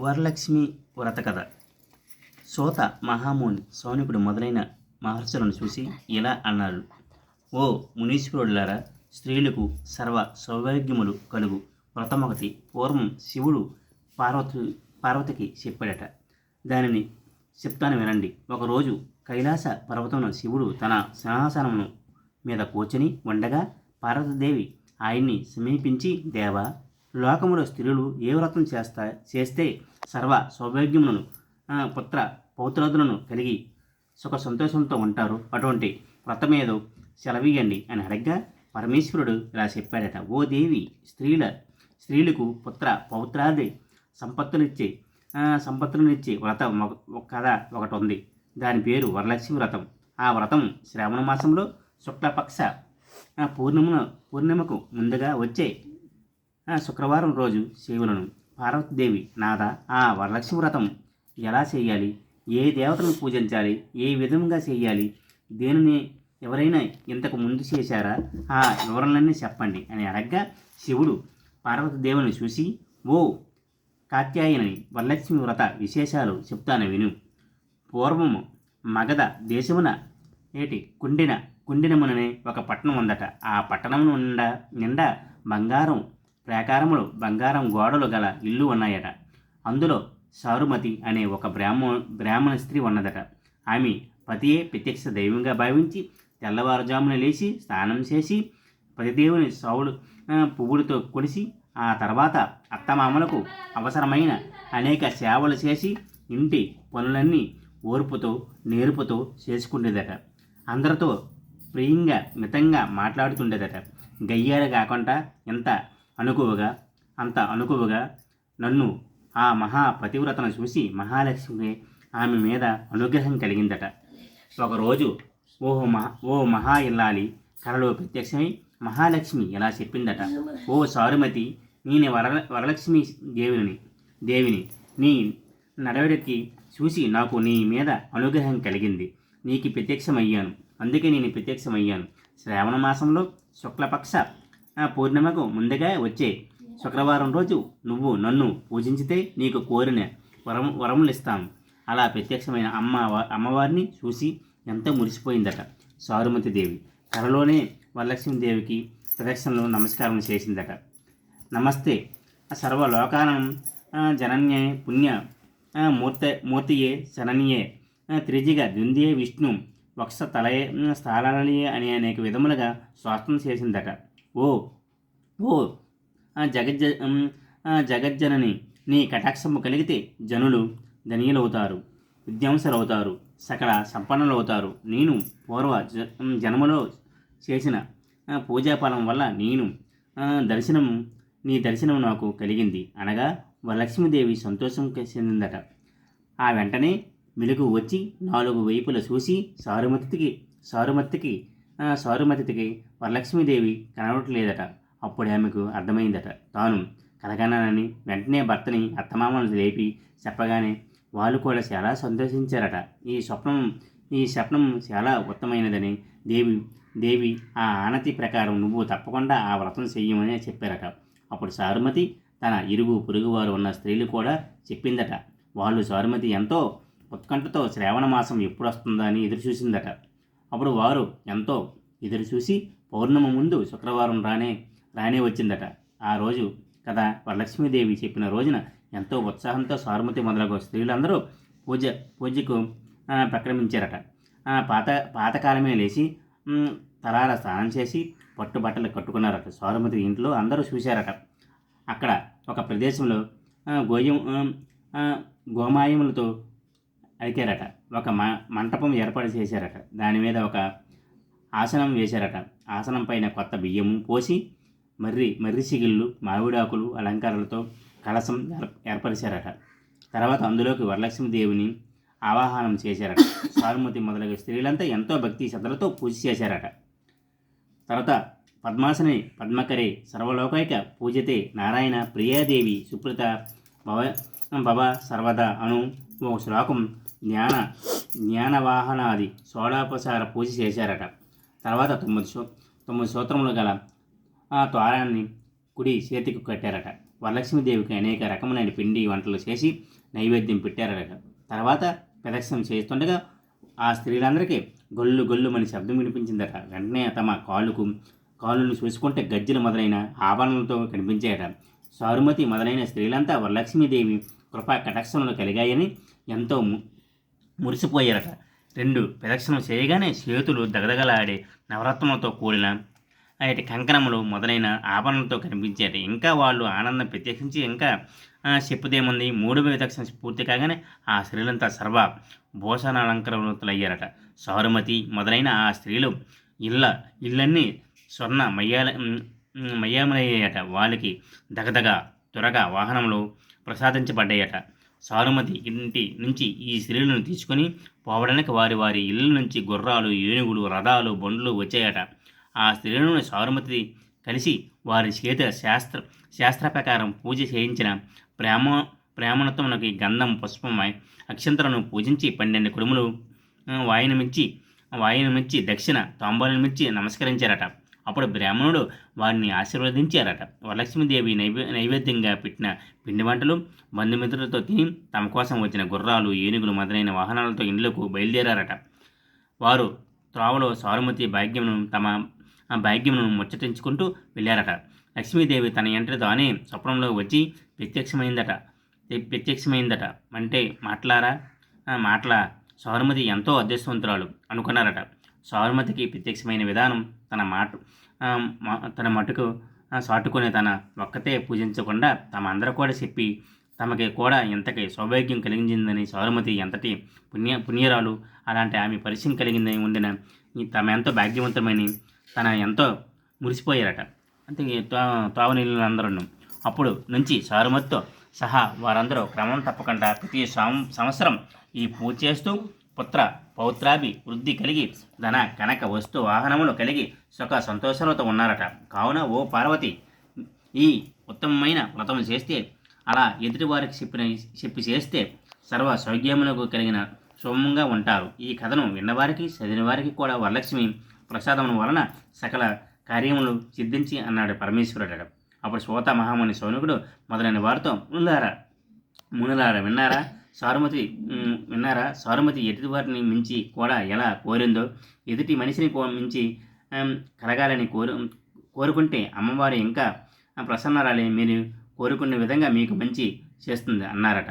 వరలక్ష్మి వ్రత కథ. సోత మహాముని సౌనికుడు మొదలైన మహర్షులను చూసి ఇలా అన్నారు. ఓ మునీశ్వరుడులారా స్త్రీలకు సర్వ సౌభాగ్యములు కలుగు. వ్రతమొకటి పూర్వం శివుడు పార్వతి పార్వతికి చెప్పాడట. దానిని చెప్తాను వినండి. ఒకరోజు కైలాస పర్వతంలో శివుడు తన సింహాసనమును మీద కూర్చొని ఉండగా పార్వతీదేవి ఆయన్ని సమీపించి దేవా లోకములో స్త్రీలు ఏ వ్రతం చేస్తా చేస్తే సర్వ సౌభాగ్యములను పుత్ర పౌత్రాదులను కలిగి సుఖ సంతోషంతో ఉంటారు. అటువంటి వ్రతమేదో సెలవీయండి అని అడగ్గా పరమేశ్వరుడు ఇలా చెప్పాడట. ఓ దేవి స్త్రీల స్త్రీలకు పుత్ర పౌత్రాది సంపత్తునిచ్చే సంపత్తులనిచ్చే వ్రతం ఒక- కథ ఒకటి ఉంది దాని పేరు వరలక్ష్మి వ్రతం. ఆ వ్రతం శ్రావణ మాసంలో శుక్లపక్ష పూర్ణిమ పూర్ణిమకు ముందుగా వచ్చే శుక్రవారం రోజు శివులను పార్వతీదేవి నాద ఆ వరలక్ష్మి వ్రతం ఎలా చేయాలి? ఏ దేవతలను పూజించాలి? ఏ విధంగా చేయాలి? దేనిని ఎవరైనా ఇంతకు ముందు చేశారా? ఆ వివరణలన్నీ చెప్పండి అని అడగ్గా శివుడు పార్వతీదేవిని చూసి ఓ కాత్యాయని వరలక్ష్మి వ్రత విశేషాలు చెప్తాను విను. పూర్వము మగధ దేశమున ఏటి కుండిన కుండినముననే ఒక పట్టణం ఉందట. ఆ పట్టణం నిండా నిండా బంగారం ప్రాకారములు బంగారం గోడలు గల ఇల్లు ఉన్నాయట. అందులో సారుమతి అనే ఒక బ్రాహ్మ బ్రాహ్మణ స్త్రీ ఉన్నదట. ఆమె పతియే ప్రత్యక్ష దైవంగా భావించి తెల్లవారుజామున లేచి స్నానం చేసి పతిదేవుని సౌడు పువ్వులతో కొలిసి ఆ తర్వాత అత్తమామలకు అవసరమైన అనేక సేవలు చేసి ఇంటి పనులన్నీ ఓర్పుతో నేర్పుతో చేసుకుండేదట. అందరితో ప్రియంగా మితంగా మాట్లాడుతుండేదట. గయ్యారు కాకుండా ఎంత అనుకువగా అంత అనుకువగా నన్ను ఆ మహా పతివ్రతను చూసి మహాలక్ష్మి ఆమె మీద అనుగ్రహం కలిగిందట. ఒకరోజు ఓ మహా ఓ మహా ఇల్లాలి కలలో ప్రత్యక్షమై మహాలక్ష్మి ఇలా చెప్పిందట. ఓ సారుమతి నేను వర వరలక్ష్మి దేవుని దేవిని నీ నడవడికి చూసి నాకు నీ మీద అనుగ్రహం కలిగింది. నీకు ప్రత్యక్షమయ్యాను. అందుకే నేను ప్రత్యక్షమయ్యాను. శ్రావణ మాసంలో శుక్లపక్ష ఆ పూర్ణిమకు ముందుగా వచ్చే శుక్రవారం రోజు నువ్వు నన్ను పూజించితే నీకు కోరిన వరం వరములు ఇస్తాను అలా ప్రత్యక్షమైన అమ్మ అమ్మవారిని చూసి ఎంతో మురిసిపోయిందట సారుమతి దేవి. త్వరలోనే వరలక్ష్మీదేవికి ప్రదక్షిణలో నమస్కారం చేసిందట. నమస్తే. సర్వలోకానం జనన్యే పుణ్య మూర్త మూర్తియే శరణ్యే త్రిజిగా త్రిజిగ విష్ణు వక్ష తలయే ఆ, స్థాళాలయే అని అనేక విధములుగా స్వాస్థం చేసిందట. ఓ ఓ జగజ్జ జగజ్జనని నీ కటాక్షము కలిగితే జనులు ధనియులవుతారు విద్యాంసులవుతారు సకల సంపన్నులవుతారు. నేను పూర్వ జ జన్మలో చేసిన ఆ, పూజాఫలం వల్ల నేను దర్శనం నీ దర్శనం నాకు కలిగింది. అనగా వరలక్ష్మీదేవి సంతోషం చెందిందట. ఆ వెంటనే మెలుగు వచ్చి నాలుగు వైపుల చూసి సారుమతికి సారుమతికి సారుమతికి వరలక్ష్మీదేవి కనబడట్లేదట. అప్పుడు ఆమెకు అర్థమైందట. తాను కలగనానని వెంటనే భర్తని అత్తమామలను లేపి చెప్పగానే వాళ్ళు కూడా చాలా సంతోషించారట. ఈ స్వప్నం ఈ స్వప్నం చాలా ఉత్తమైనదని దేవి దేవి ఆ ఆనతి ప్రకారం నువ్వు తప్పకుండా ఆ వ్రతం చెయ్యమని చెప్పారట. అప్పుడు సారుమతి తన ఇరుగు పొరుగువారు ఉన్న స్త్రీలు కూడా చెప్పిందట. వాళ్ళు సారుమతి ఎంతో ఉత్కంఠతో శ్రావణ మాసం ఎప్పుడు వస్తుందా అని ఎదురు చూసిందట అప్పుడు వారు ఎంతో ఎదురు చూసి పౌర్ణమి ముందు శుక్రవారం రానే రానే వచ్చిందట. ఆ రోజు కదా వరలక్ష్మీదేవి చెప్పిన రోజున ఎంతో ఉత్సాహంతో సారుమతి మొదలగు స్త్రీలందరూ పూజ పూజకు ప్రక్రమించారట. పాత పాతకాలమే లేచి మ్, తలార స్నానం చేసి పట్టు బట్టలు కట్టుకున్నారట సారుమతి ఇంట్లో అందరూ చూశారట. అక్కడ ఒక ప్రదేశంలో గోయం గోమాయములతో అడికారట ఒక మ మంటపం ఏర్పాటు చేశారట. దాని మీద ఒక ఆసనం వేశారట. ఆసనం పైన కొత్త బియ్యము పోసి మర్రి మర్రి సిగిళ్ళు మామిడాకులు అలంకారాలతో కలసం ఏర్పరిచారట. తర్వాత అందులోకి వరలక్ష్మీదేవిని ఆవాహనం చేశారట. సారుమతి మొదలగు స్త్రీలంతా ఎంతో భక్తి శ్రద్ధలతో పూజ చేశారట. తర్వాత పద్మాసని పద్మకరే సర్వలోకైక పూజతే నారాయణ ప్రియాదేవి సుప్రత భవ భవ సర్వదా అను ఒక శ్లోకం జ్ఞాన జ్ఞానవాహనాది సోడాపసార పూజ చేశారట. తర్వాత తొమ్మిది సో తొమ్మిది సూత్రములు గల ఆ ద్వారాన్ని కుడి చేతికి కట్టారట. వరలక్ష్మీదేవికి అనేక రకములైన పిండి వంటలు చేసి నైవేద్యం పెట్టారట. తర్వాత ప్రదక్షిణం చేస్తుండగా ఆ స్త్రీలందరికీ గొల్లు గొల్లు మని శబ్దం వినిపించిందట. వెంటనే తమ కాళ్ళకు కాళ్ళను చూసుకుంటే గజ్జలు మొదలైన ఆభరణలతో కనిపించాయట. సారుమతి మొదలైన స్త్రీలంతా వరలక్ష్మీదేవి కృపా కటాక్షములు కలిగాయని ఎంతో ము- మురిసిపోయారట. రెండు ప్రదక్షిణం చేయగానే చేతులు దగదగలాడే నవరత్నములతో కూడిన అటు కంకణములు మొదలైన ఆభరణలతో కనిపించారు ఇంకా వాళ్ళు ఆనందం ప్రత్యేకించి ఇంకా చెప్పుదేముంది? మూడవ విదక్షణ పూర్తి కాగానే ఆ స్త్రీలంతా సర్వ భూషణ అలంకరణలయ్యారట సారుమతి మొదలైన ఆ స్త్రీలు ఇళ్ళ ఇళ్ళన్నీ స్వర్ణ మయ్యాల మయ్యామలయ్యాయట. వాళ్ళకి దగదగ త్వరగా వాహనములు ప్రసాదించబడ్డాయట. సారుమతి ఇంటి నుంచి ఈ స్త్రీలను తీసుకొని పోవడానికి వారి వారి ఇళ్ళ నుంచి గుర్రాలు ఏనుగులు రథాలు బండ్లు వచ్చాయట. ఆ స్త్రీలను సారుమతి కలిసి వారి చేత శాస్త్ర శాస్త్ర ప్రకారం పూజ చేయించిన ప్రేమ ప్రేమనతమునకి గంధం పుష్పం అక్షంతలను పూజించి పన్నెండు కుడుములు ఆ, వాయినమిచ్చి వాయినమిచ్చి దక్షిణ తాంబూలమిచ్చి నమస్కరించారట. అప్పుడు బ్రాహ్మణుడు వారిని ఆశీర్వదించారట. వరలక్ష్మీదేవి నైవే నైవేద్యంగా పెట్టిన పిండి వంటలు బంధుమిత్రులతో తిని తమ కోసం వచ్చిన గుర్రాలు ఏనుగులు మొదలైన వాహనాలతో ఇండ్లకు బయలుదేరారట. వారు త్రోవలో సారుమతి భాగ్యమును తమ ఆ భాగ్యమును ముచ్చటించుకుంటూ వెళ్ళారట. లక్ష్మీదేవి తన ఎంట తానే స్వప్నంలో వచ్చి ప్రత్యక్షమైందట. ప్రత్యక్షమైందట. అంటే మాట్లారా? మాట్లా. మాటల ఎంతో అదృష్టవంతురాలు అనుకున్నారట. సారుమతికి ప్రత్యక్షమైన విధానం తన మాట మా- తన మటుకు ఆ, సాటుకుని తన ఒక్కతే పూజించకుండా తమ అందరూ కూడా చెప్పి తమకి కూడా ఇంతకీ సౌభాగ్యం కలిగించిందని సారుమతి ఎంతటి పుణ్య పుణ్యరాలు అలాంటి ఆమె పరిచయం కలిగిందని ఉండిన తమ ఎంతో భాగ్యవంతమని తన ఎంతో మురిసిపోయారట. అంతే తోవనీళ్ళందరూ అప్పుడు నుంచి సారుమతితో సహా వారందరూ క్రమం తప్పకుండా ప్రతి సం- సంవత్సరం ఈ పూజ చేస్తూ పుత్ర పౌత్రాభి వృద్ధి కలిగి ధన కనక వస్తు వాహనములు కలిగి సుఖ సంతోషాలతో ఉన్నారట. కావున ఓ పార్వతి ఈ ఉత్తమమైన వ్రతం చేస్తే అలా ఎదుటివారికి చెప్పిన చెప్పి చేస్తే సర్వ సౌఖ్యములకు కలిగిన శుభంగా ఉంటారు. ఈ కథను విన్నవారికి చదివిన వారికి కూడా వరలక్ష్మి ప్రసాదం వలన సకల కార్యములు సిద్ధించి అన్నాడు పరమేశ్వరుడు అప్పుడు శ్రోత మహాముని సౌనికుడు మొదలైన వారితో మునులారా మునులారా విన్నారా? సారుమతి విన్నారా? సారుమతి ఎదుటి వారిని మించి కూడా ఎలా కోరిందో? ఎదుటి మనిషిని కో మించి కలగాలని కోరు కోరుకుంటే అమ్మవారు ఇంకా ప్రసన్నరాలే మీరు కోరుకున్న విధంగా మీకు మంచి చేస్తుంది అన్నారట.